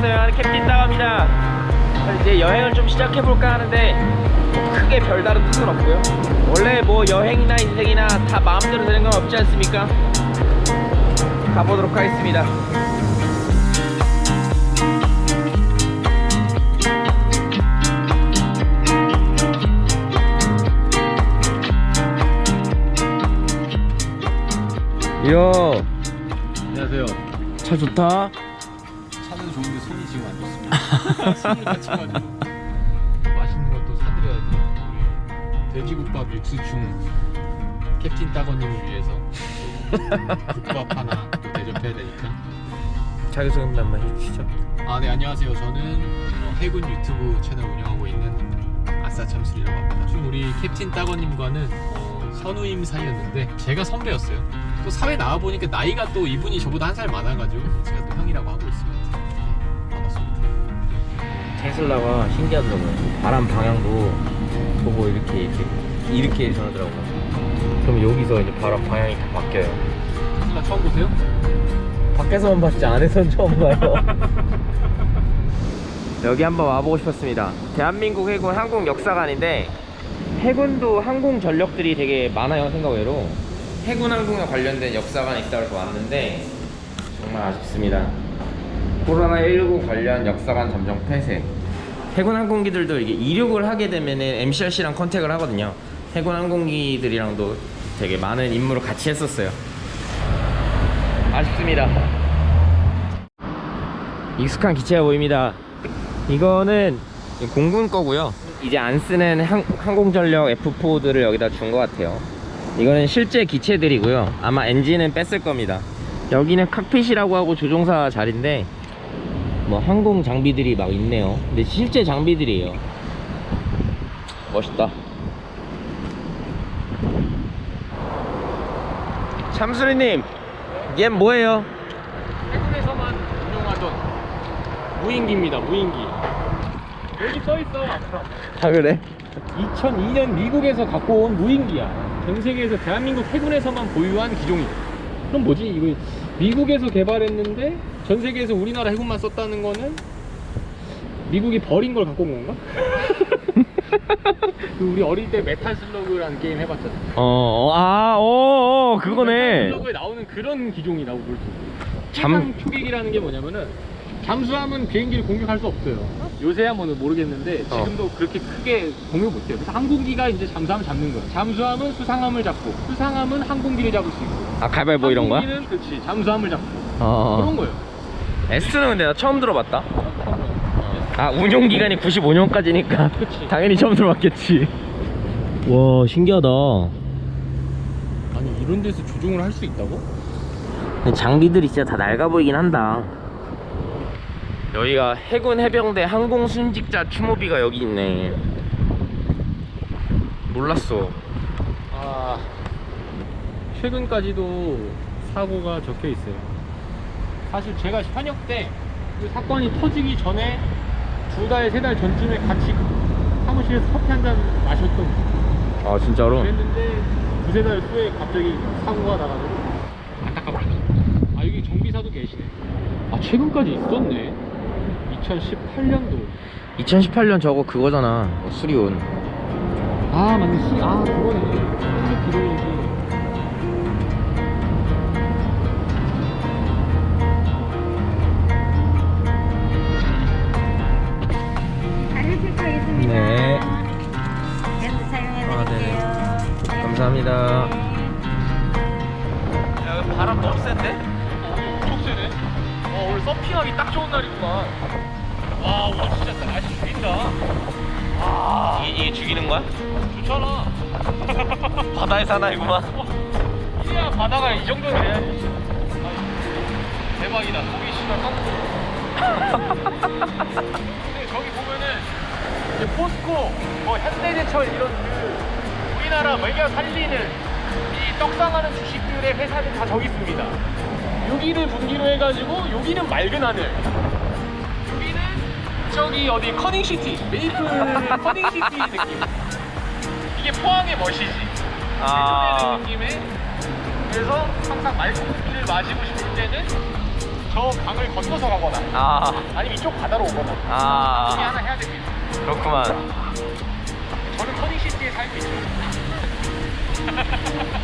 여행하는 캡틴 따갑니다. 이제 여행을 좀 시작해볼까 하는데 뭐 크게 별다른 뜻은 없고요. 원래 뭐 여행이나 인생이나 다 마음대로 되는 건 없지 않습니까? 가보도록 하겠습니다. 이야, 안녕하세요. 차 좋다. 손이 지금 안 좋습니다. 손을 다쳐가지고 맛있는 것도 사드려야지. 돼지국밥 육수충 캡틴 따거님을 위해서 국밥 하나 또 대접해야 되니까. 자기소개 한번 해주시죠. 아, 네 안녕하세요. 저는 어, 해군 유튜브 채널 운영하고 있는 아싸 참슬이라고 합니다. 좀 우리 캡틴 따거님과는 어, 선우임 사이였는데 제가 선배였어요. 또 사회 나와 보니까 나이가 또 이분이 저보다 한 살 많아가지고 제가 또 형이라고 하고 있습니다. 테슬라가 신기하더라고요. 바람 방향도 보고 이렇게 이렇게 이렇게 전하더라고요. 그럼 여기서 이제 바람 방향이 다 바뀌어요. 테슬라 처음 보세요? 밖에서만 봤지 안에서는 처음 봐요. 여기 한번 와보고 싶었습니다. 대한민국 해군 항공 역사관인데 해군도 항공 전력들이 되게 많아요 생각외로. 해군 항공에 관련된 역사관이 있다고 해서 왔는데 정말 아쉽습니다. 코로나19 관련 역사관 점점 폐쇄. 해군 항공기들도 이게 이륙을 하게 되면은 MCRC랑 컨택을 하거든요. 해군 항공기들이랑도 되게 많은 임무를 같이 했었어요. 아쉽습니다. 익숙한 기체가 보입니다. 이거는 공군 거고요. 이제 안 쓰는 항, 항공전력 F4들을 여기다 준 것 같아요. 이거는 실제 기체들이고요. 아마 엔진은 뺐을 겁니다. 여기는 칵핏이라고 하고 조종사 자리인데 뭐 항공 장비들이 막 있네요. 근데 실제 장비들이에요. 멋있다. 참수리님, 얘 뭐예요? 해군에서만 운용하던 무인기입니다. 무인기. 여기 써 있어. 아 그래? 2002년 미국에서 갖고 온 무인기야. 전 세계에서 대한민국 해군에서만 보유한 기종이야. 그럼 뭐지? 이거 미국에서 개발했는데 전 세계에서 우리나라 해군만 썼다는 거는 미국이 버린 걸 갖고 온 건가? 그 우리 어릴 때 메탈 슬러그라는 게임 해봤잖아. 어, 어, 아, 어, 어, 메탈 그거네. 슬러그에 나오는 그런 기종이라고 볼 수 있어. 잠- 잠 초계기라는 게 뭐냐면은 잠수함은 비행기를 공격할 수 없어요. 요새야 뭐는 모르겠는데 어. 지금도 그렇게 크게 공격 못해요. 그래서 항공기가 이제 잠수함을 잡는 거예요. 잠수함은 수상함을 잡고 수상함은 항공기를 잡을 수 있고. 아, 가위바위보 이런 거야? 항공기는 그렇지 잠수함을 잡고 어, 그런 거예요. S는 근데 나 처음 들어봤다. 아, 운용 기간이 95년까지니까 그치. 당연히 처음 들어봤겠지. 와, 신기하다. 아니 이런 데서 조종을 할 수 있다고? 장비들이 진짜 다 낡아 보이긴 한다. 여기가 해군 해병대 항공 순직자 추모비가 여기 있네. 몰랐어. 아 최근까지도 사고가 적혀 있어요. 사실 제가 현역 때 그 사건이 터지기 전에 두 달, 세 달 전쯤에 같이 사무실에서 커피 한 잔 마셨던 아, 진짜로? 그랬는데 두세 달 후에 갑자기 사고가 나가지고 안타깝다. 아 여기 정비사도 계시네. 아 최근까지 있었네. 2018년도. 2018년 저거 그거잖아. 어, 수리온. 아 맞네. 시, 아 그거네. 한국 기록이 죽이는 거야? 좋잖아. 바다에 사나이구만. 이래야 바다가 이 정도는 돼야지. 아이, 대박이다. 속이 씨발 깜짝. 근데 저기 보면은 이제 포스코, 뭐 현대제철 이런 그 우리나라 먹여 살리는 이 떡상하는 주식들의 회사는 다 저기 있습니다. 여기를 분기로 해가지고 여기는 맑은 하늘. 저기 어디 커닝시티, 메이플 커닝시티 느낌. 이게 포항의 멋이지. 아. 아... 느낌에 그래서 항상 맑은 공기를 마시고 싶을 때는 저 강을 건너서 가거나 아, 아니면 이쪽 바다로 오거나 중에 아, 하나 해야 됩니다. 그렇구만. 저는 터닝시티에 살고 있죠.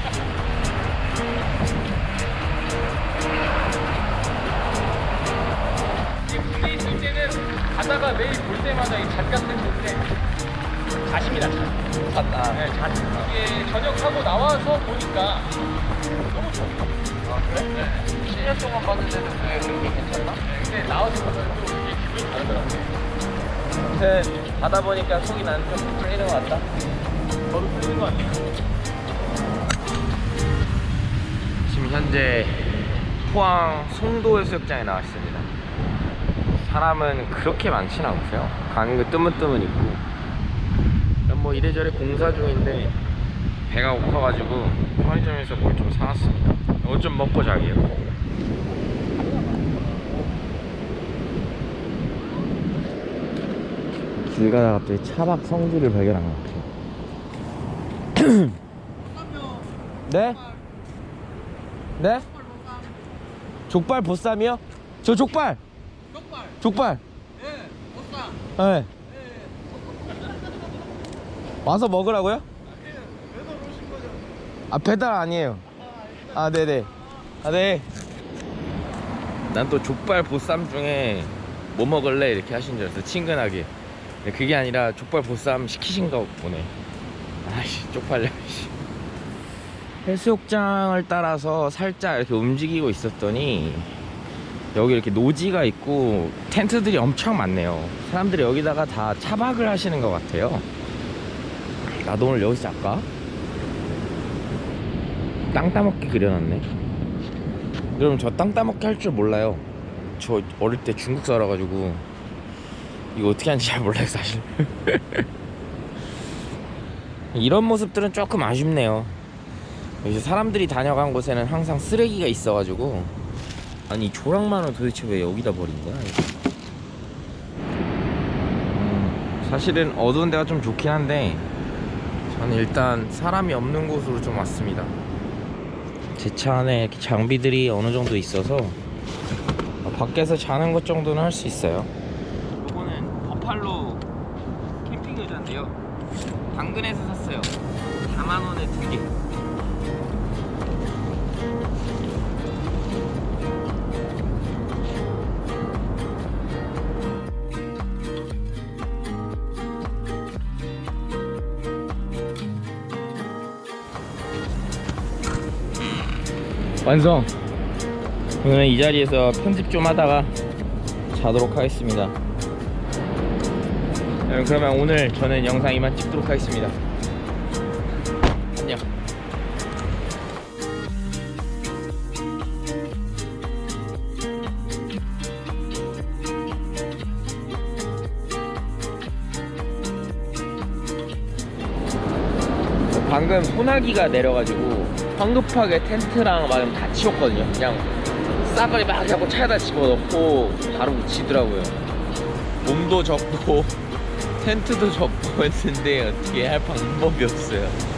3년 동안 봤는데도 그게 그렇게 괜찮나? 근데 나오지 못하고 이게 기분이 다르더라고. 아무튼 가다 보니까 속이 나는 좀 풀리는 것 같다. 바로 풀리는 거 아니야? 지금 현재 포항 송도해수욕장에 나와 있습니다. 사람은 그렇게 많진 않고요. 강도 뜨문뜨문 있고 뭐 이래저래 공사 중인데 배가 고파가지고 편의점에서 뭘 좀 사왔습니다. 이거 좀 먹고 자기요. 길 가다가 갑자기 차박 성지를 발견한 것 같아요. 네? 네? 족발 보쌈이요? 저 족발. 족발. 족발. 예. 보쌈. 네. 와서 먹으라고요? 아 배달 아니에요. 아 네네. 아 네. 난 또 족발 보쌈 중에 뭐 먹을래 이렇게 하신 줄 알았어 친근하게. 근데 그게 아니라 족발 보쌈 시키신가 보네. 아씨 쪽팔려. 씨. 해수욕장을 따라서 살짝 이렇게 움직이고 있었더니 여기 이렇게 노지가 있고 텐트들이 엄청 많네요. 사람들이 여기다가 다 차박을 하시는 것 같아요. 나도 오늘 여기서 잘까? 땅 따먹기 그려놨네. 여러분 저 땅 따먹기 할 줄 몰라요. 저 어릴 때 중국 살아가지고 이거 어떻게 하는지 잘 몰라요 사실. 이런 모습들은 조금 아쉽네요. 이제 사람들이 다녀간 곳에는 항상 쓰레기가 있어가지고 아니 이 조랑만은 도대체 왜 여기다 버린 거야? 음, 사실은 어두운 데가 좀 좋긴 한데 저는 일단 사람이 없는 곳으로 좀 왔습니다. 제 차 안에 이렇게 장비들이 어느 정도 있어서 어, 밖에서 자는 것 정도는 할 수 있어요. 버팔로 캠핑 의자인데요. 당근에서 샀어요. 4만 원에 두 개. 완성. 오늘 이 자리에서 편집 좀 하다가 자도록 하겠습니다. 여러분, 그러면 오늘 저는 영상 이만 찍도록 하겠습니다. 안녕. 방금 소나기가 내려가지고 황급하게 텐트랑 막 다 치웠거든요. 그냥 싸그리 막 하고 차에다 집어넣고 바로 지더라고요. 몸도 접고 텐트도 접고 했는데 어떻게 할 방법이 없어요.